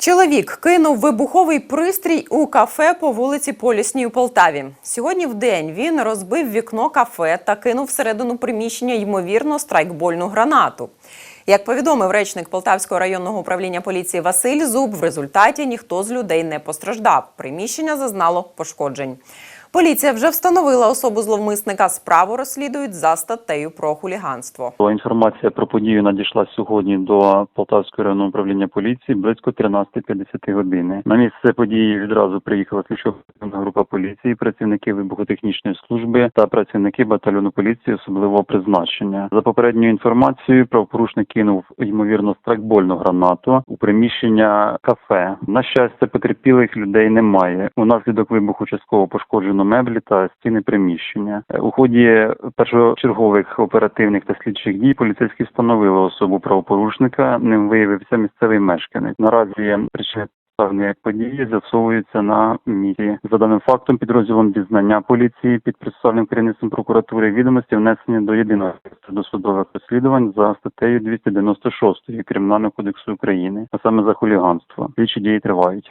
Чоловік кинув вибуховий пристрій у кафе по вулиці Полісній у Полтаві. Сьогодні в день він розбив вікно кафе та кинув всередину приміщення ймовірно страйкбольну гранату. Як повідомив речник Полтавського районного управління поліції Василь Зуб, в результаті ніхто з людей не постраждав. Приміщення зазнало пошкоджень. Поліція вже встановила особу зловмисника. Справу розслідують за статтею про хуліганство. Інформація про подію надійшла сьогодні до Полтавського районного управління поліції близько 13.50 години. На місце події відразу приїхала слідчо-оперативна група поліції, працівники вибухотехнічної служби та працівники батальйону поліції особливого призначення. За попередньою інформацією, правопорушник кинув ймовірно страйкбольну гранату у приміщення кафе. На щастя, потерпілих людей немає. Унаслідок вибуху частково пошкоджено меблі та стіни приміщення. У ході першочергових оперативних та слідчих дій поліцейські встановили особу правопорушника. Ним виявився місцевий мешканець. Наразі причини як події з'ясовуються на місці. За даним фактом, підрозділом дізнання поліції під процесуальним керівництвом прокуратури відомості внесені до єдиного досудових розслідувань за статтею 296 Кримінального кодексу України, а саме за хуліганство. Слідчі дії тривають.